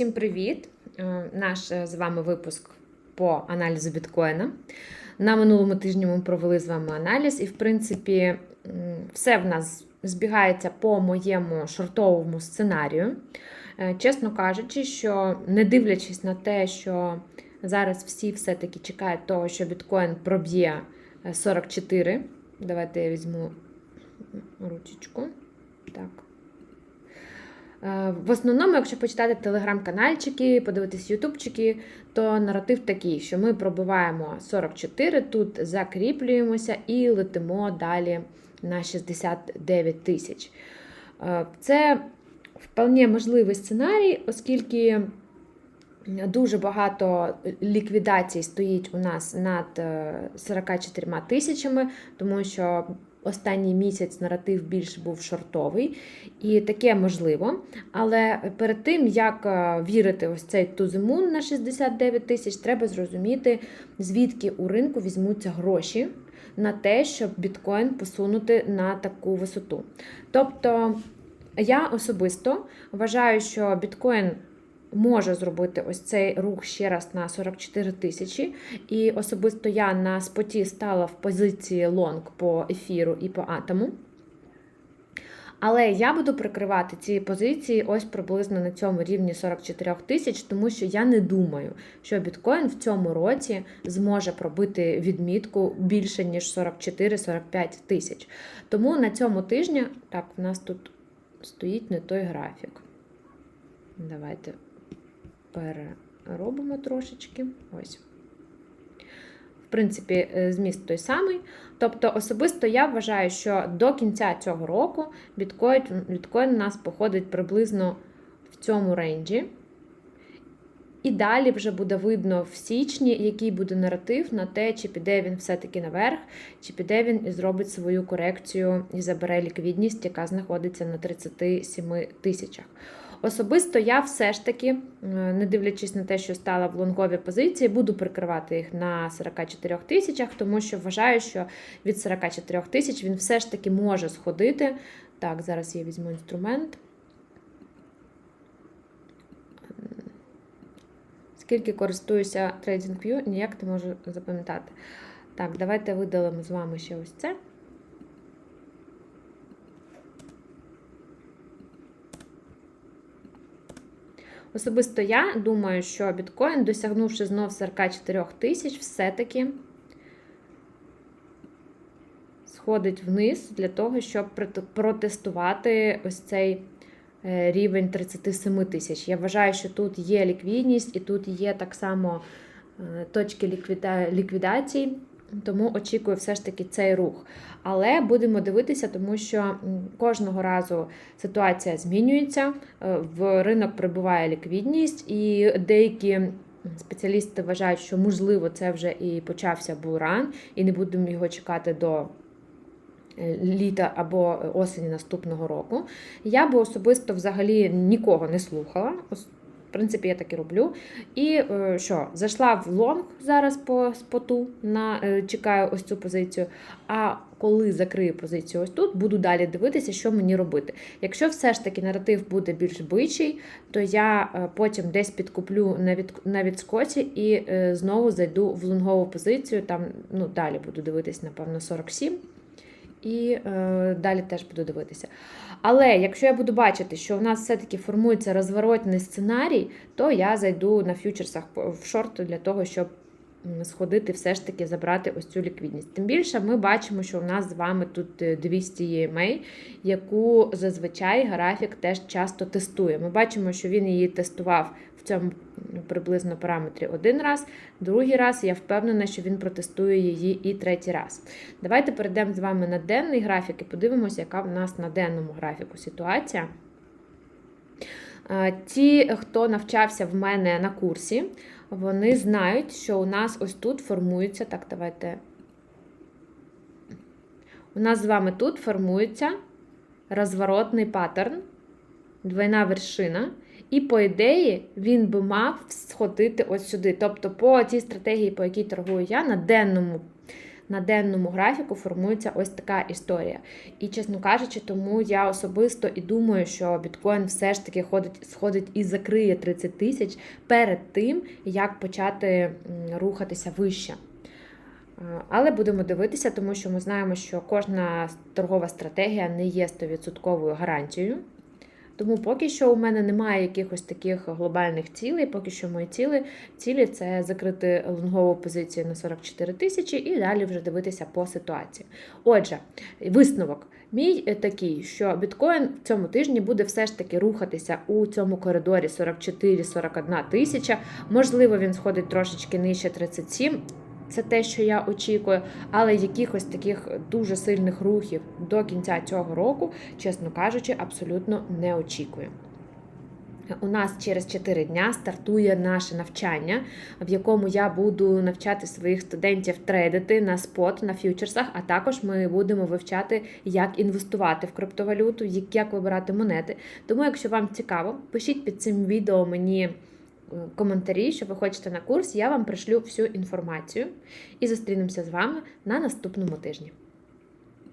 Усім привіт! Е, Наш е, з вами випуск по аналізу біткоїна. На минулому тижні ми провели з вами аналіз, і, в принципі, все в нас збігається по моєму шортовому сценарію. Е, Чесно кажучи, що не дивлячись на те, що зараз всі все-таки чекають того, що біткоін проб'є е, 44. Давайте я візьму ручечку. Так. Е, В основному, якщо почитати телеграм-канальчики, подивитись ютубчики, то наратив такий, що ми пробиваємо 44, тут закріплюємося і летимо далі на 69 тисяч. Е, Це вполне можливий сценарій, оскільки дуже багато ліквідацій стоїть у нас над е, 44 тисячами, тому що останній місяць наратив більш був шортовий, і таке можливо. Але перед тим, як е, вірити ось цей the на 69 тисяч, треба зрозуміти, звідки у ринку візьмуться гроші на те, щоб біткоін посунути на таку висоту. Тобто я особисто вважаю, що біткоін може зробити ось цей рух ще раз на 44 тисячі. І особисто я на споті стала в позиції лонг по ефіру і по атому. Але я буду прикривати ці позиції ось приблизно на цьому рівні 44 тисяч, тому що я не думаю, що біткоін в цьому році зможе пробити відмітку більше, ніж 44-45 тисяч. Тому на цьому тижні, так, в нас тут стоїть не той графік. Давайте переробимо трошечки. Ось. В принципі, е, зміст той самий. Тобто, особисто я вважаю, що до кінця цього року біткоін, у нас походить приблизно в цьому рейнджі. І далі вже буде видно в січні, який буде наратив на те, чи піде він все-таки наверх, чи піде він і зробить свою корекцію і забере ліквідність, яка знаходиться на 37 тисячах. Особисто я все ж таки, не дивлячись на те, що стала в лонговій позиції, буду прикривати їх на 44 тисячах, тому що вважаю, що від 44 тисяч він все ж таки може сходити. Так, зараз я візьму інструмент. Скільки користуюся TradingView, ніяк не можу запам'ятати. Так, давайте видалимо з вами ще ось це. Особисто я думаю, що біткоін, досягнувши знов 44 тисяч, все-таки сходить вниз для того, щоб протестувати ось цей рівень 37 тисяч. Я вважаю, що тут є ліквідність і тут є так само точки ліквідації. Тому очікую все ж таки цей рух. Але будемо дивитися, тому що кожного разу ситуація змінюється, в ринок прибуває ліквідність, і деякі спеціалісти вважають, що можливо це вже і почався булран, і не будемо його чекати до літа або осені наступного року. Я би особисто взагалі нікого не слухала. В принципі, я так і роблю. І що, зайшла в лонг зараз по споту, на, чекаю ось цю позицію. А коли закрию позицію ось тут, буду далі дивитися, що мені робити. Якщо все ж таки наратив буде більш бичий, то я потім десь підкуплю на від, на відскоці і знову зайду в лонгову позицію. Там ну, далі буду дивитись, напевно, 47. І е, далі теж буду дивитися. Але якщо я буду бачити, що в нас все-таки формується розворотний сценарій, то я зайду на фьючерсах в шорт для того, щоб сходити, все ж таки забрати ось цю ліквідність. Тим більше ми бачимо, що у нас з вами тут 200 EMA, яку зазвичай графік теж часто тестує. Ми бачимо, що він її тестував в цьому приблизно параметрі один раз, другий раз я впевнена, що він протестує її і третій раз. Давайте перейдемо з вами на денний графік і подивимося, яка в нас на денному графіку ситуація. Ті, хто навчався в мене на курсі, вони знають, що у нас ось тут формується. Так, давайте. У нас з вами тут формується розворотний паттерн, двойна вершина. І, по ідеї, він би мав сходити ось сюди. Тобто, по тій стратегії, по якій торгую я, на денному на денному графіку формується ось така історія. І, чесно кажучи, тому я особисто і думаю, що біткоін все ж таки ходить, сходить і закриє 30 тисяч перед тим, як почати рухатися вище. Е, Але будемо дивитися, тому що ми знаємо, що кожна торгова стратегія не є 100% гарантією. Тому поки що у мене немає якихось таких глобальних цілей. Поки що мої цілі, цілі це закрити лонгову позицію на 44 тисячі і далі вже дивитися по ситуації. Отже, висновок. Мій такий, що біткоін в цьому тижні буде все ж таки рухатися у цьому коридорі 44-41 тисяча. Можливо, він сходить трошечки нижче 37. Це те, що я очікую, але якихось таких дуже сильних рухів до кінця цього року, чесно кажучи, абсолютно не очікую. У нас через 4 дня стартує наше навчання, в якому я буду навчати своїх студентів трейдити на спот, на ф'ючерсах, а також ми будемо вивчати, як інвестувати в криптовалюту, як вибирати монети. Тому, якщо вам цікаво, пишіть під цим відео мені коментарі, що ви хочете на курс, я вам пришлю всю інформацію і зустрінемося з вами на наступному тижні.